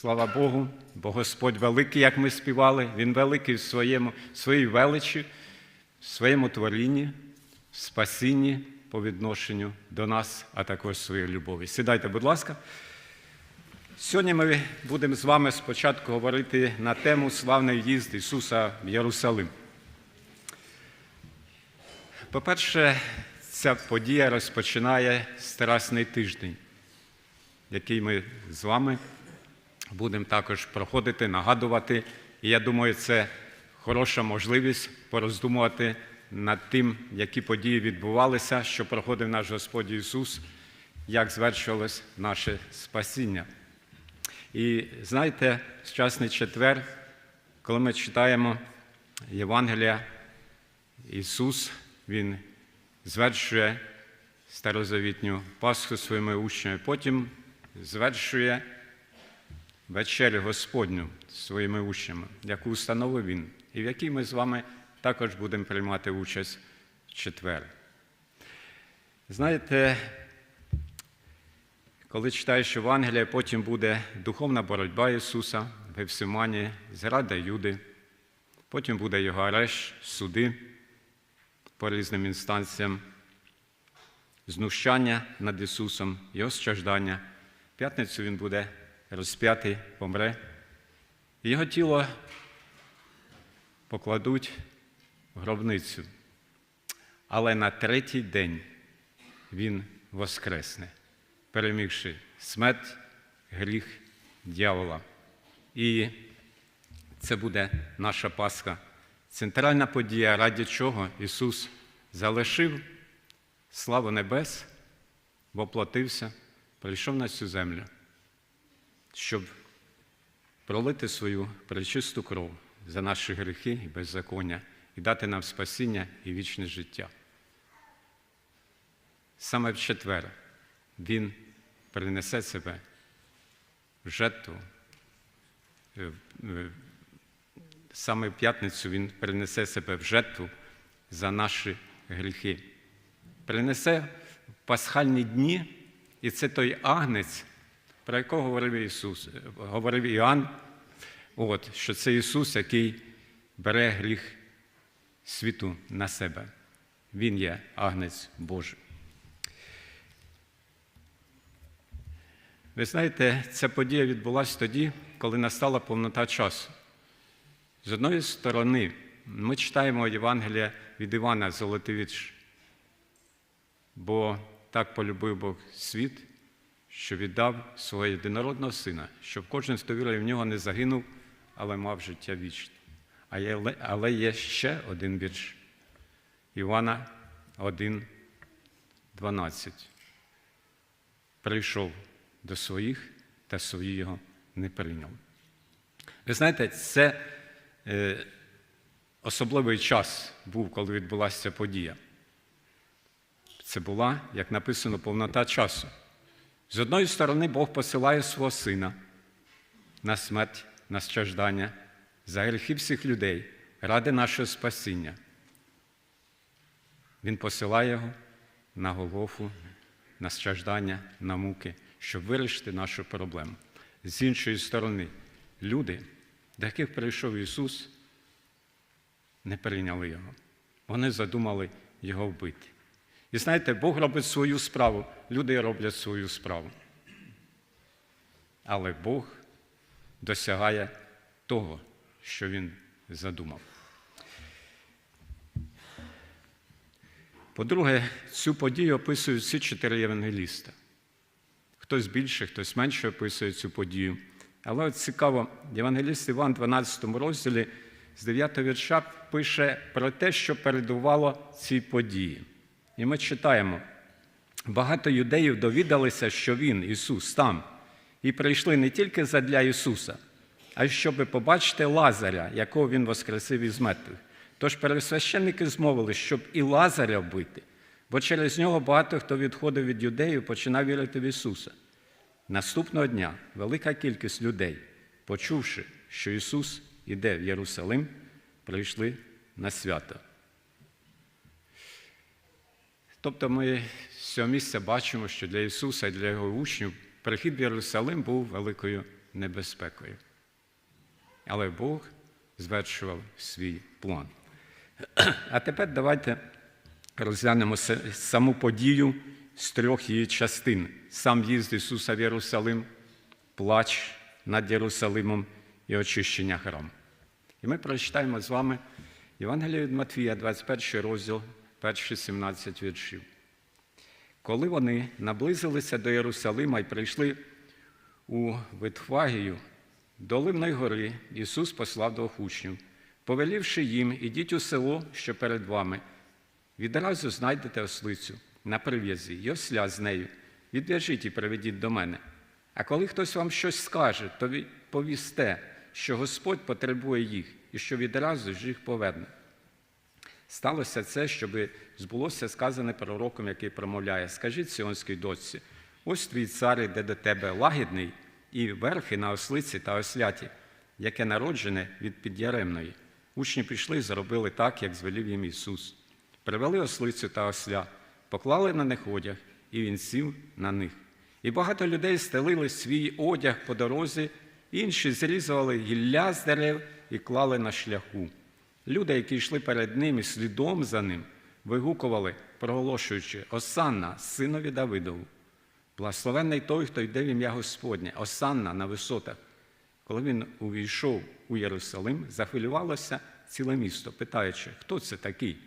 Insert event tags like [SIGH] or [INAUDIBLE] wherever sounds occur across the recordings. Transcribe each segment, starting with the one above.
Слава Богу, бо Господь великий, як ми співали, Він великий в своєму, своїй величі, в своєму творінні, в спасінні по відношенню до нас, а також своєї любові. Сідайте, будь ласка. Сьогодні ми будемо з вами спочатку говорити на тему славний в'їзд Ісуса в Єрусалим. По-перше, ця подія розпочинає Страсний тиждень, який ми з вами будемо також проходити, нагадувати. І я думаю, це хороша можливість пороздумувати над тим, які події відбувалися, що проходив наш Господь Ісус, як звершувалось наше спасіння. І знаєте, сучасний четвер, коли ми читаємо Євангелія, Ісус, Він звершує старозавітню Пасху своїми учнями, потім звершує вечерю Господню своїми учнями, яку установив Він, і в якій ми з вами також будемо приймати участь в четвер. Знаєте, коли читаєш Євангелія, потім буде духовна боротьба Ісуса в Евсимані, зрада Юди, потім буде його арешт, суди по різним інстанціям, знущання над Ісусом, Його страждання. В п'ятницю Він буде розп'ятий, помре. І Його тіло покладуть в гробницю. Але на третій день Він воскресне перемігши смерть, гріх, дьявола. І це буде наша Пасха. Центральна подія, раді чого Ісус залишив славу небес, воплотився, прийшов на цю землю, щоб пролити свою пречисту кров за наші гріхи і беззаконня і дати нам спасіння і вічне життя. Саме в четвер він принесе себе в жертву. Е, е, Саме в п'ятницю Він принесе себе в жертву за наші гріхи. Принесе в пасхальні дні, і це той агнець, про якого говорив Ісус, говорив Іоанн, от, що це Ісус, який бере гріх світу на себе. Він є агнець Божий. Ви знаєте, ця подія відбулася тоді, коли настала повнота часу. З одної сторони, ми читаємо Євангелія від Івана Золотий вірш, бо так полюбив Бог світ, що віддав свого єдинородного сина, щоб кожен, хто вірує в нього, не загинув, але мав життя вічне. Але є ще один вірш. Івана 1, 12. Прийшов до своїх, та свої його не прийняли. Ви знаєте, це е, особливий час був, коли відбулася ця подія. Це була, як написано, повнота часу. З одної сторони, Бог посилає свого сина на смерть, на страждання, за гріхи всіх людей, ради нашого спасіння. Він посилає його на Голгофу, на страждання, на муки щоб вирішити нашу проблему. З іншої сторони, люди, до яких прийшов Ісус, не прийняли Його. Вони задумали Його вбити. І знаєте, Бог робить свою справу, люди роблять свою справу. Але Бог досягає того, що Він задумав. По-друге, цю подію описують всі чотири євангеліста. Хтось більше, хтось менше описує цю подію. Але от цікаво, Євангеліст Іван, 12 розділі з 9 вірша пише про те, що передувало цій події. І ми читаємо: багато юдеїв довідалися, що Він, Ісус, там, і прийшли не тільки задля Ісуса, а й щоб побачити Лазаря, якого Він воскресив із мертвих. Тож пересвященники змовили, щоб і Лазаря вбити, бо через нього багато хто відходив від юдеїв, починав вірити в Ісуса. Наступного дня велика кількість людей, почувши, що Ісус іде в Єрусалим, прийшли на свято. Тобто ми з цього місця бачимо, що для Ісуса і для Його учнів прихід в Єрусалим був великою небезпекою. Але Бог звершував свій план. А тепер давайте розглянемо саму подію з трьох її частин: сам в'їзд Ісуса в Єрусалим, плач над Єрусалимом і очищення храму. І ми прочитаємо з вами Євангеліє від Матвія, 21 розділ, перші 17 віршів. Коли вони наблизилися до Єрусалима і прийшли у Витхвагію, до Ливної гори, Ісус послав двох учнів, повелівши їм, ідіть у село, що перед вами, відразу знайдете ослицю на прив'язі, й осля з нею, відв'яжіть і приведіть до мене. А коли хтось вам щось скаже, то повісте, що Господь потребує їх і що відразу ж їх поверне. Сталося це, щоб збулося сказане пророком, який промовляє: Скажіть сіонській дочці, ось твій цар іде до тебе лагідний і верхи на ослиці та осляті, яке народжене від підяремної. Учні пішли і зробили так, як звелів їм Ісус. Привели ослицю та осля, поклали на них одяг, і він сів на них. І багато людей стелили свій одяг по дорозі, інші зрізували гілля з дерев і клали на шляху. Люди, які йшли перед ним і слідом за ним, вигукували, проголошуючи Осанна, синові Давидову. Благословенний той, хто йде в ім'я Господнє, Осанна на висотах. Коли він увійшов у Єрусалим, захвилювалося ціле місто, питаючи, хто це такий?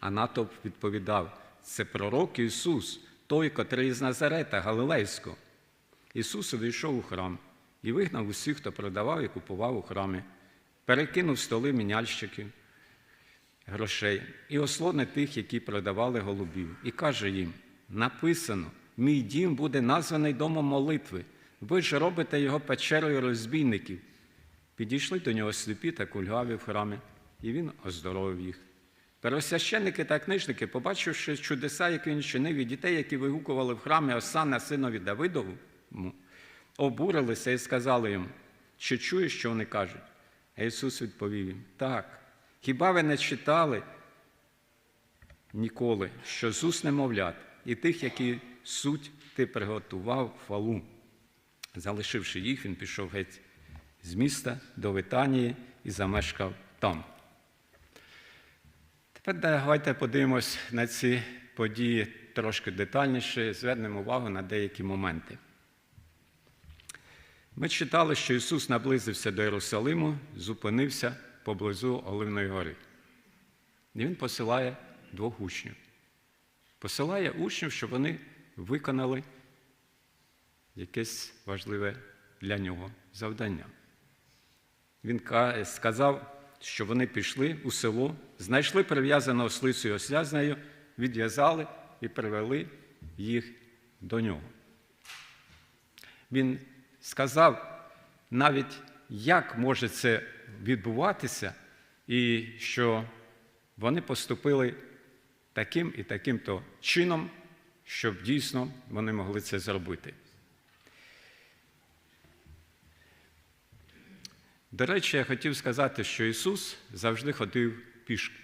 А натовп відповідав: це пророк Ісус, той, котрий з Назарета, Галилейського. Ісус увійшов у храм і вигнав усіх, хто продавав і купував у храмі, перекинув столи міняльщиків грошей і ослони тих, які продавали голубів, і каже їм: написано: мій дім буде названий домом молитви. Ви ж робите його печерою розбійників. Підійшли до нього сліпі та кульгаві в храмі, і він оздоровив їх. Первосвященники та книжники, побачивши чудеса, які він чинив, і дітей, які вигукували в храмі Осана синові Давидову, обурилися і сказали йому, чи чуєш, що вони кажуть? А Ісус відповів їм: Так, хіба ви не читали ніколи, що з немовлят і тих, які суть ти приготував фалу. Залишивши їх, він пішов геть з міста до Витанії і замешкав там. Тепер давайте подивимось на ці події трошки детальніше, звернемо увагу на деякі моменти. Ми читали, що Ісус наблизився до Єрусалиму, зупинився поблизу Оливної гори. І Він посилає двох учнів. Посилає учнів, щоб вони виконали якесь важливе для нього завдання. Він сказав, що вони пішли у село, знайшли прив'язану ослицю і осля з нею, відв'язали і привели їх до нього. Він сказав навіть, як може це відбуватися, і що вони поступили таким і таким то чином, щоб дійсно вони могли це зробити. До речі, я хотів сказати, що Ісус завжди ходив пішки.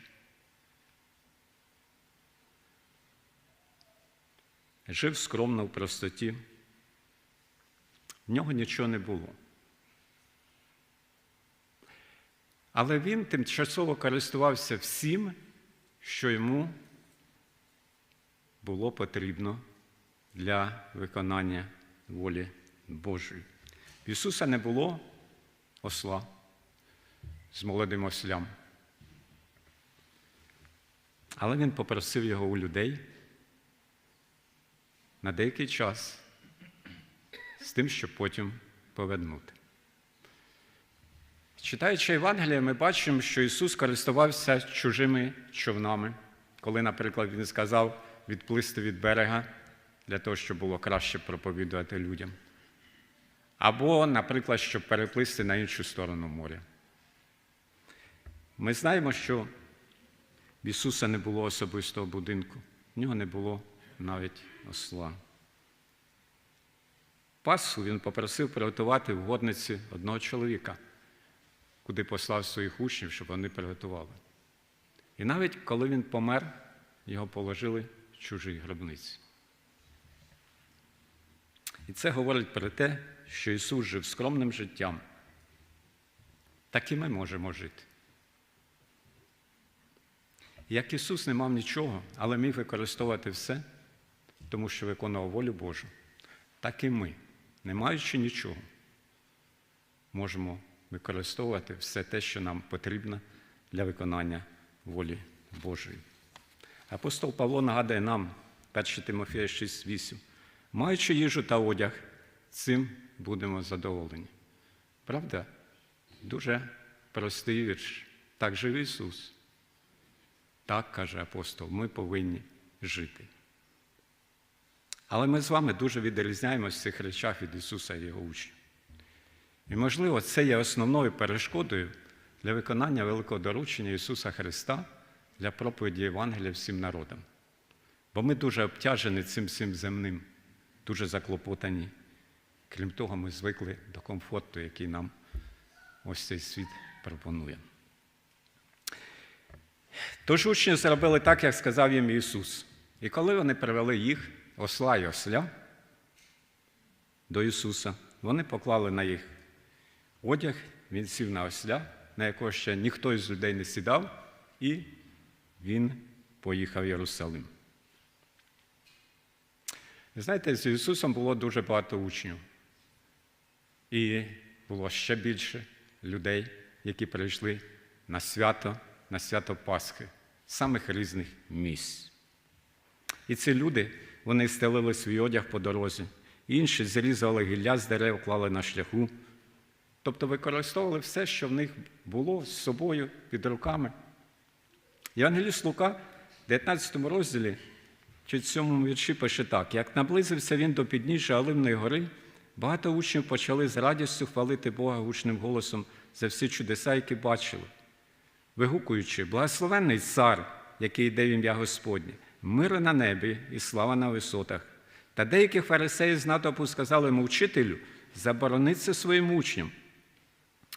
Жив скромно в простоті. В нього нічого не було. Але він тимчасово користувався всім, що йому було потрібно для виконання волі Божої. В Ісуса не було осла з молодим ослям. Але він попросив його у людей на деякий час з тим, щоб потім повернути. Читаючи Євангелія, ми бачимо, що Ісус користувався чужими човнами, коли, наприклад, Він сказав відплисти від берега для того, щоб було краще проповідувати людям. Або, наприклад, щоб переплисти на іншу сторону моря. Ми знаємо, що в Ісуса не було особистого будинку, в нього не було навіть осла. Пасху він попросив приготувати в годниці одного чоловіка, куди послав своїх учнів, щоб вони приготували. І навіть коли він помер, його положили в чужій гробниці. І це говорить про те, що Ісус жив скромним життям, так і ми можемо жити. Як Ісус не мав нічого, але міг використовувати все, тому що виконував волю Божу, так і ми, не маючи нічого, можемо використовувати все те, що нам потрібно для виконання волі Божої. Апостол Павло нагадує нам, 1 Тимофія 6,8, маючи їжу та одяг, цим будемо задоволені. Правда? Дуже простий вірш. Так жив Ісус. Так, каже апостол, ми повинні жити. Але ми з вами дуже відрізняємося в цих речах від Ісуса і Його учнів. І, можливо, це є основною перешкодою для виконання великого доручення Ісуса Христа для проповіді Євангелія всім народам. Бо ми дуже обтяжені цим всім земним, дуже заклопотані. Крім того, ми звикли до комфорту, який нам ось цей світ пропонує. Тож учні зробили так, як сказав їм Ісус. І коли вони привели їх, осла й осля, до Ісуса, вони поклали на їх одяг, він сів на осля, на якого ще ніхто із людей не сідав, і він поїхав в Єрусалим. Знаєте, з Ісусом було дуже багато учнів. І було ще більше людей, які прийшли на свято, на свято Пасхи, самих різних місць. І ці люди, вони стелили свій одяг по дорозі, інші зрізали гілля з дерев, клали на шляху. Тобто використовували все, що в них було з собою під руками. Євангеліст Лука в 19 розділі чи в цьому вірші пише так: як наблизився він до підніжжя Оливної гори, багато учнів почали з радістю хвалити Бога гучним голосом за всі чудеса, які бачили, вигукуючи, благословенний цар, який йде в ім'я Господнє, мир на небі і слава на висотах. Та деякі фарисеї з натовпу сказали йому вчителю, заборони це своїм учням.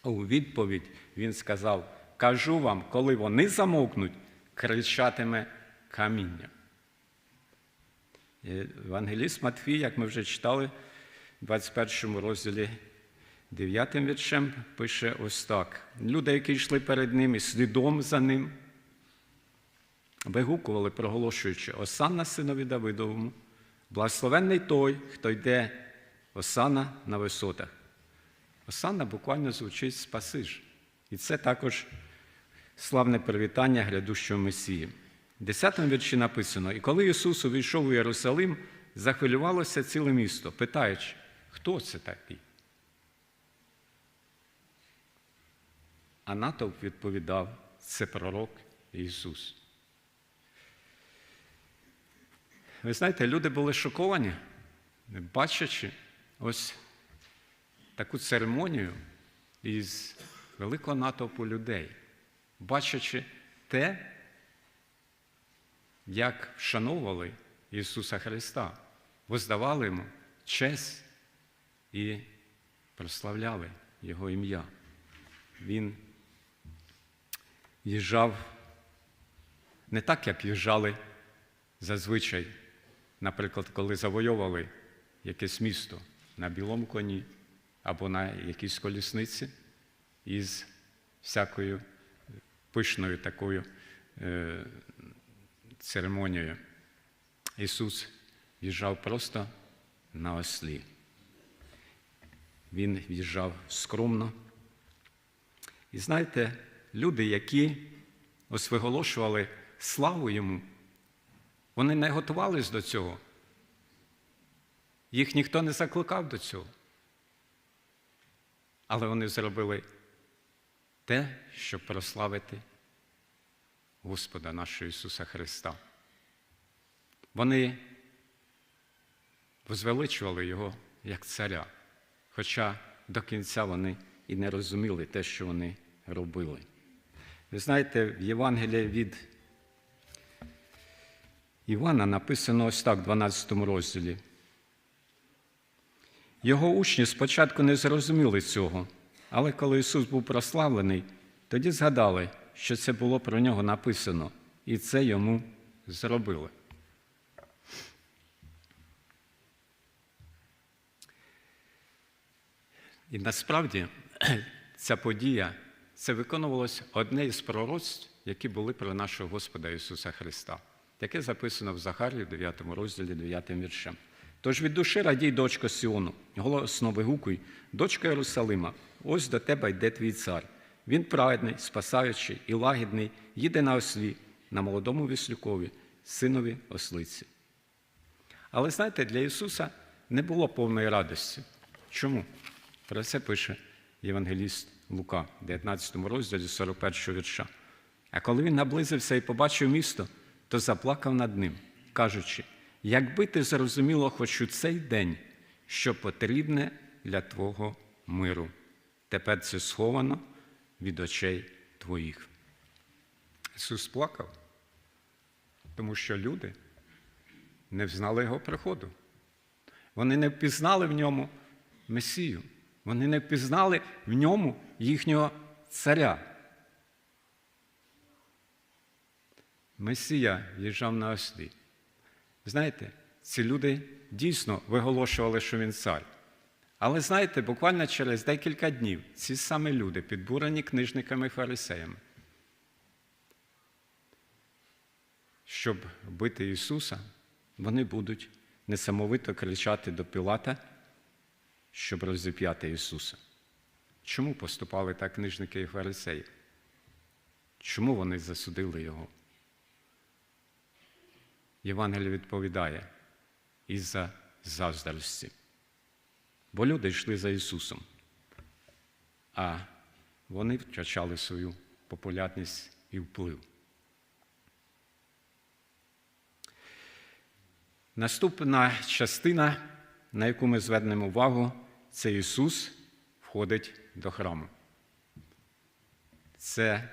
У відповідь він сказав: Кажу вам, коли вони замовкнуть, кричатиме каміння. Евангеліст Матфій, як ми вже читали, в 21 розділі 9 віршем, пише ось так: люди, які йшли перед ним і слідом за ним, вигукували, проголошуючи Осанна синові Давидовому, благословенний той, хто йде Осана на висотах. Осанна буквально звучить Спасиш. І це також славне привітання грядущого Месії. В 10 вірші написано: І коли Ісус увійшов у Єрусалим, захвилювалося ціле місто, питаючи, хто це такий? А натовп відповідав, це пророк Ісус. Ви знаєте, люди були шоковані, бачачи ось таку церемонію із великого натовпу людей, бачачи те, як вшановували Ісуса Христа, воздавали Йому честь і прославляли Його ім'я. Він їжджав не так, як їжджали зазвичай, наприклад, коли завойовували якесь місто на білому коні або на якійсь колісниці із всякою пишною такою е, церемонією. Ісус їжджав просто на ослі. Він в'їжджав скромно. І знаєте, люди, які ось виголошували славу йому, вони не готувались до цього. Їх ніхто не закликав до цього. Але вони зробили те, щоб прославити Господа нашого Ісуса Христа. Вони возвеличували Його як царя, хоча до кінця вони і не розуміли те, що вони робили. Ви знаєте, в Євангелії від Івана написано ось так, в 12 розділі. Його учні спочатку не зрозуміли цього, але коли Ісус був прославлений, тоді згадали, що це було про нього написано, і це йому зробили. І насправді [CLEARS THROAT] ця подія це виконувалось одне із пророцтв, які були про нашого Господа Ісуса Христа, яке записано в Захарії, в 9 розділі, 9 віршем. Тож від душі радій, дочко Сіону, голосно вигукуй, дочка Єрусалима, ось до тебе йде твій цар. Він праведний, спасаючий і лагідний, їде на ослі, на молодому віслюкові, синові ослиці. Але знаєте, для Ісуса не було повної радості. Чому? Про це пише Євангеліст Лука, 19 розділі 41 вірша. А коли він наблизився і побачив місто, то заплакав над ним, кажучи: якби ти зрозуміло хоч у цей день, що потрібне для твого миру. Тепер це сховано від очей твоїх. Ісус плакав, тому що люди не взнали його приходу. Вони не впізнали в ньому Месію. Вони не впізнали в ньому їхнього царя. Месія їжджав на ослі. Знаєте, ці люди дійсно виголошували, що він цар. Але знаєте, буквально через декілька днів ці самі люди, підбурені книжниками і фарисеями, щоб бити Ісуса, вони будуть несамовито кричати до Пілата, щоб розіп'яти Ісуса. Чому поступали так книжники і фарисеї? Чому вони засудили Його? Євангеліє відповідає із-за заздрості. Бо люди йшли за Ісусом, а вони втрачали свою популярність і вплив. Наступна частина, на яку ми звернемо увагу, це Ісус входить до храму. Це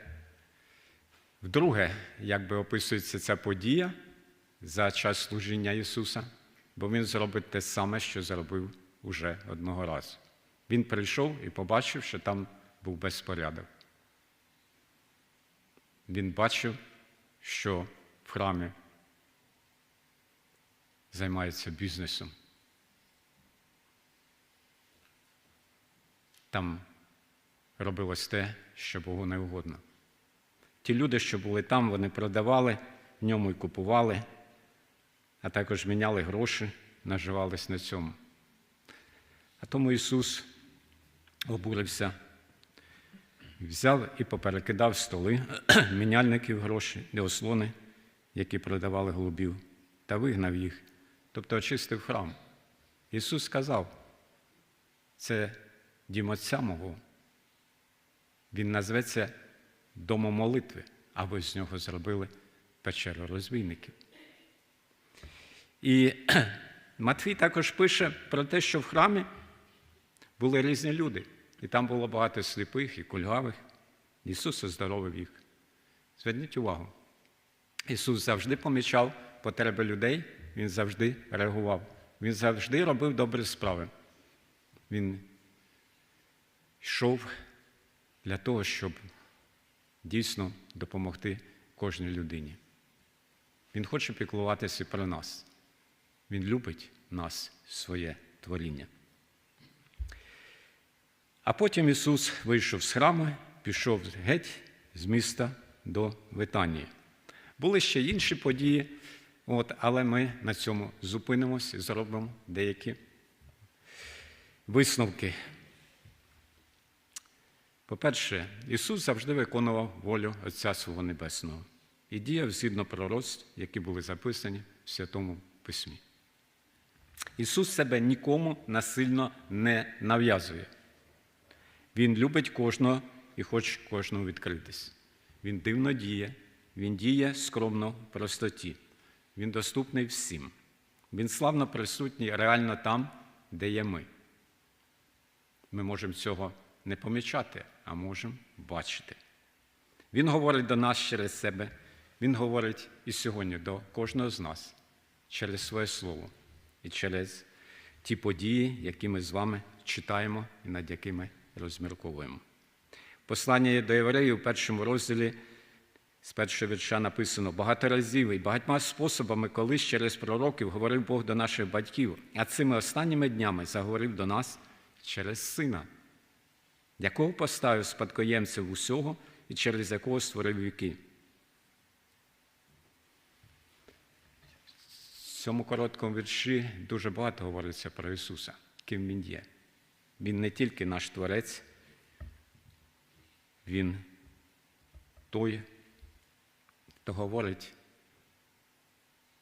вдруге, як би описується ця подія за час служіння Ісуса, бо Він зробить те саме, що зробив уже одного разу. Він прийшов і побачив, що там був безпорядок. Він бачив, що в храмі займається бізнесом. Там робилось те, що Богу не угодно. Ті люди, що були там, вони продавали, в ньому і купували, а також міняли гроші, наживались на цьому. А тому Ісус обурився, взяв і поперекидав столи, [CLEARS THROAT] міняльників гроші, і ослони, які продавали голубів, та вигнав їх, тобто очистив храм. Ісус сказав, це дім Отця мого. Він назветься домом молитви, а з нього зробили печеру розбійників. І [CLEARS THROAT] Матвій також пише про те, що в храмі були різні люди, і там було багато сліпих і кульгавих. Ісус оздоровив їх. Зверніть увагу. Ісус завжди помічав потреби людей, Він завжди реагував. Він завжди робив добрі справи. Він йшов для того, щоб дійсно допомогти кожній людині. Він хоче піклуватися про нас. Він любить нас, своє творіння. А потім Ісус вийшов з храму, пішов геть з міста до Витанії. Були ще інші події, от, але ми на цьому зупинимось і зробимо деякі висновки. По-перше, Ісус завжди виконував волю Отця Свого Небесного і діяв згідно пророцтв, які були записані в Святому Письмі. Ісус себе нікому насильно не нав'язує. Він любить кожного і хоче кожному відкритись. Він дивно діє, він діє скромно в простоті. Він доступний всім. Він славно присутній реально там, де є ми. Ми можемо цього не помічати, а можемо бачити. Він говорить до нас через себе, Він говорить і сьогодні до кожного з нас через своє слово і через ті події, які ми з вами читаємо і над якими розмірковуємо. Послання до євреїв у першому розділі з першого вірша написано багато разів і багатьма способами колись через пророків говорив Бог до наших батьків, а цими останніми днями заговорив до нас через Сина, якого поставив спадкоємців усього і через якого створив віки. Цьому короткому вірші дуже багато говориться про Ісуса, ким Він є. Він не тільки наш Творець, Він той, хто говорить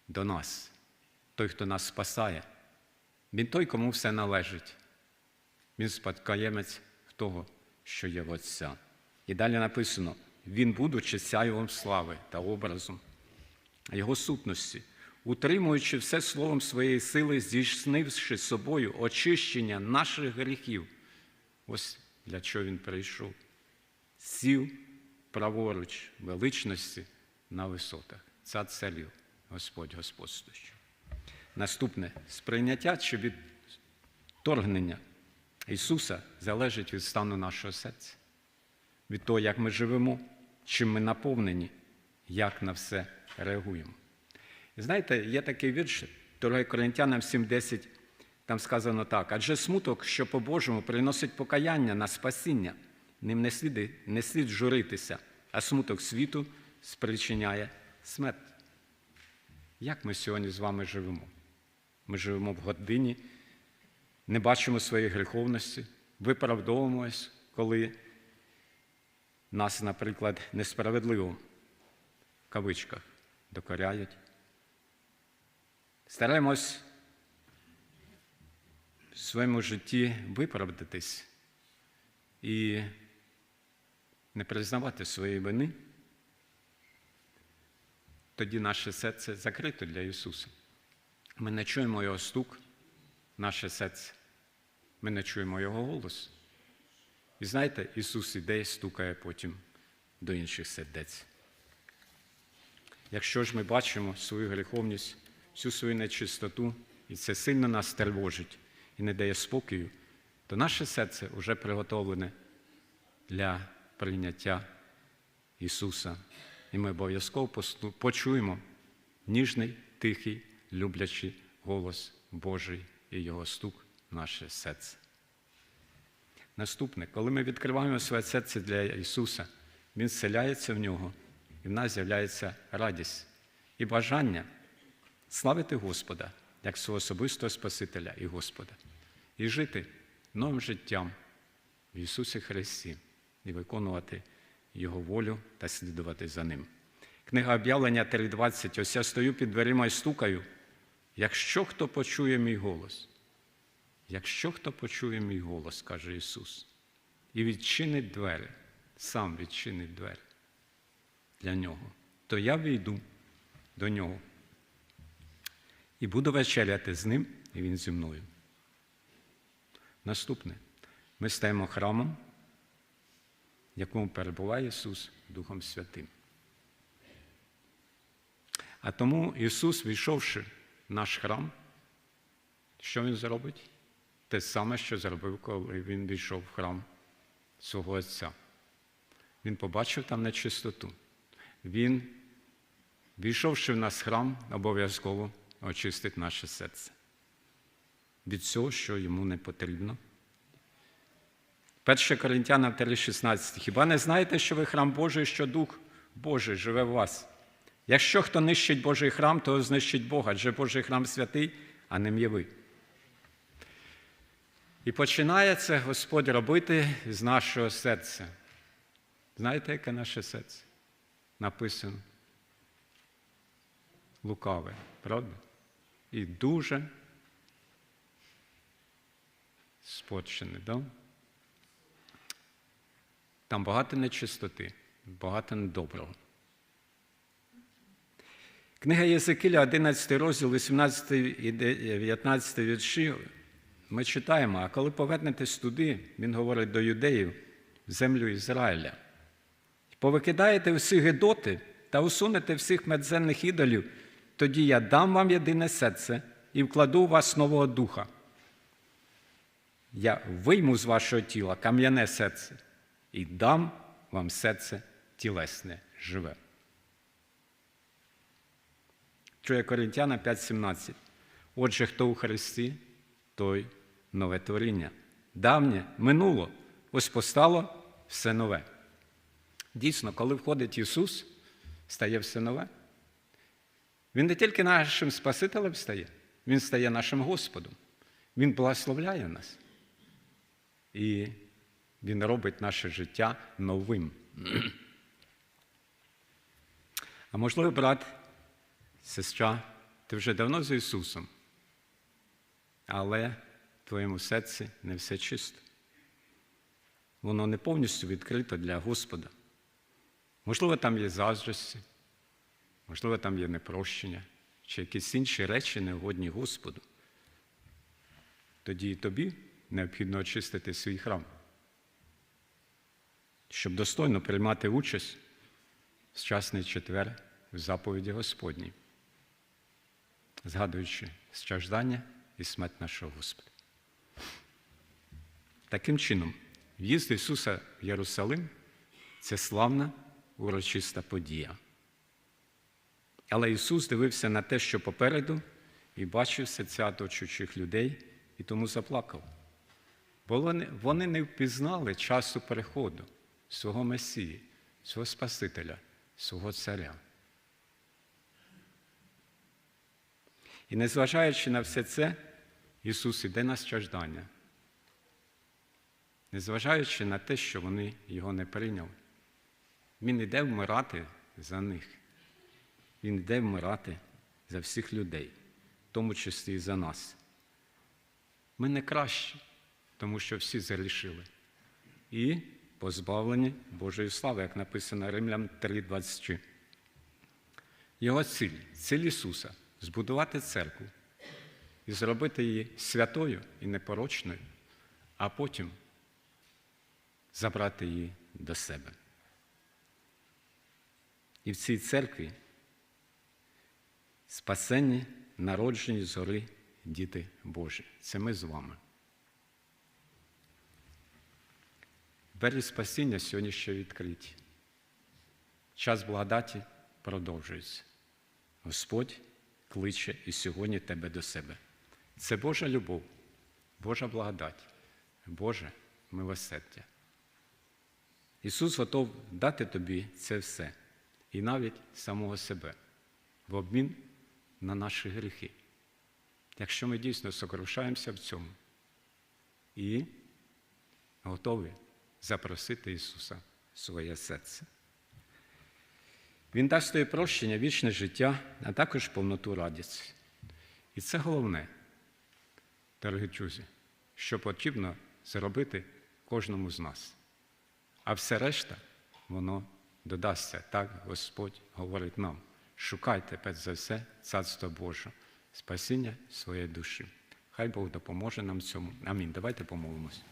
до нас, той, хто нас спасає. Він той, кому все належить. Він спадкоємець того, що є в Отця. І далі написано: Він, будучи сяйвом слави та образом Його сутності, утримуючи все словом своєї сили, здійснивши собою очищення наших гріхів. Ось для чого він прийшов. Сів праворуч величності на висотах. Цар царів, Господь господствуючий. Наступне сприйняття чи відторгнення Ісуса залежить від стану нашого серця, від того, як ми живемо, чим ми наповнені, як на все реагуємо. Знаєте, є такий вірш 2 Коринтянам 7:10, там сказано так: адже смуток, що по-божому приносить покаяння на спасіння, ним не слід, не слід журитися, а смуток світу спричиняє смерть. Як ми сьогодні з вами живемо? Ми живемо в годині, не бачимо своєї гріховності, виправдовуємось, коли нас, наприклад, несправедливо в кавичках докоряють. Стараємось в своєму житті виправдатись і не признавати своєї вини, тоді наше серце закрито для Ісуса. Ми не чуємо Його стук, наше серце. Ми не чуємо Його голос. І знаєте, Ісус іде і стукає потім до інших сердець. Якщо ж ми бачимо свою гріховність, всю свою нечистоту, і це сильно нас тривожить і не дає спокою, то наше серце вже приготовлене для прийняття Ісуса. І ми обов'язково почуємо ніжний, тихий, люблячий голос Божий і Його стук в наше серце. Наступне, коли ми відкриваємо своє серце для Ісуса, Він вселяється в нього, і в нас з'являється радість і бажання славити Господа як свого особистого Спасителя і Господа, і жити новим життям в Ісусі Христі і виконувати Його волю та слідувати за Ним. Книга об'явлення 3.20. Ось я стою під дверима і стукаю. Якщо хто почує мій голос, якщо хто почує мій голос, каже Ісус, і відчинить двері, сам відчинить двері для нього, то я війду до нього і буду вечеряти з ним, і він зі мною. Наступне, ми стаємо храмом, в якому перебуває Ісус Духом Святим. А тому Ісус, війшовши в наш храм, що Він зробить? Те саме, що зробив, коли Він війшов в храм свого Отця. Він побачив там нечистоту. Він, війшовши в нас храм, обов'язково очистить наше серце від цього, що йому не потрібно. 1 Коринтянам 3,16. Хіба не знаєте, що ви храм Божий, що Дух Божий живе в вас? Якщо хто нищить Божий храм, то знищить Бога, адже Божий храм святий, а ним є ви. І починає це Господь робити з нашого серця. Знаєте, яке наше серце? Написано лукаве, правда? І дуже спочене, да? Там багато нечистоти, багато недоброго. Книга Єзекіля, 11 розділ, 18 і 19 вірші, ми читаємо, а коли повернетесь туди, він говорить до юдеїв, в землю Ізраїля. Повикидаєте всі гидоти та усунете всіх медземних ідолів, тоді я дам вам єдине серце і вкладу у вас нового духа. Я вийму з вашого тіла кам'яне серце і дам вам серце тілесне, живе. Чує Коринтяна 5,17. Отже, хто у Христі, той нове творіння. Давнє минуло, ось постало все нове. Дійсно, коли входить Ісус, стає все нове. Він не тільки нашим Спасителем стає, Він стає нашим Господом. Він благословляє нас. І Він робить наше життя новим. [CLEARS THROAT] А можливо, брат, сестра, ти вже давно з Ісусом, але в твоєму серці не все чисто. Воно не повністю відкрито для Господа. Можливо, там є заздрості, можливо, там є непрощення, чи якісь інші речі неугодні Господу. Тоді і тобі необхідно очистити свій храм, щоб достойно приймати участь в щасний четвер в заповіді Господній, згадуючи страждання і смерть нашого Господа. Таким чином, в'їзд Ісуса в Єрусалим це славна урочиста подія. Але Ісус дивився на те, що попереду, і бачив серця оточуючих людей, і тому заплакав. Бо вони, вони не впізнали часу переходу свого Месії, свого Спасителя, свого Царя. І незважаючи на все це, Ісус іде на страждання, незважаючи на те, що вони його не прийняли. Він йде вмирати за них. Він йде вмирати за всіх людей, в тому числі і за нас. Ми не кращі, тому що всі зарішили. І позбавлені Божої слави, як написано Римлян 3,23. Його ціль, ціль Ісуса збудувати церкву і зробити її святою і непорочною, а потім забрати її до себе. І в цій церкві спасені, народжені згори діти Божі. Це ми з вами. Двері спасіння сьогодні ще відкриті. Час благодаті продовжується. Господь кличе і сьогодні тебе до себе. Це Божа любов, Божа благодать, Боже милосердя. Ісус готов дати тобі це все і навіть самого себе в обмін на наші гріхи. Якщо ми дійсно сокрушаємося в цьому і готові запросити Ісуса в своє серце. Він дасть тобі прощення, вічне життя, а також повноту радості. І це головне, дорогі друзі, що потрібно зробити кожному з нас. А все решта, воно додасться. Так Господь говорить нам. Шукайте перш за все Царство Боже, спасіння своєї душі. Хай Бог допоможе нам цьому. Амінь. Давайте помолимось.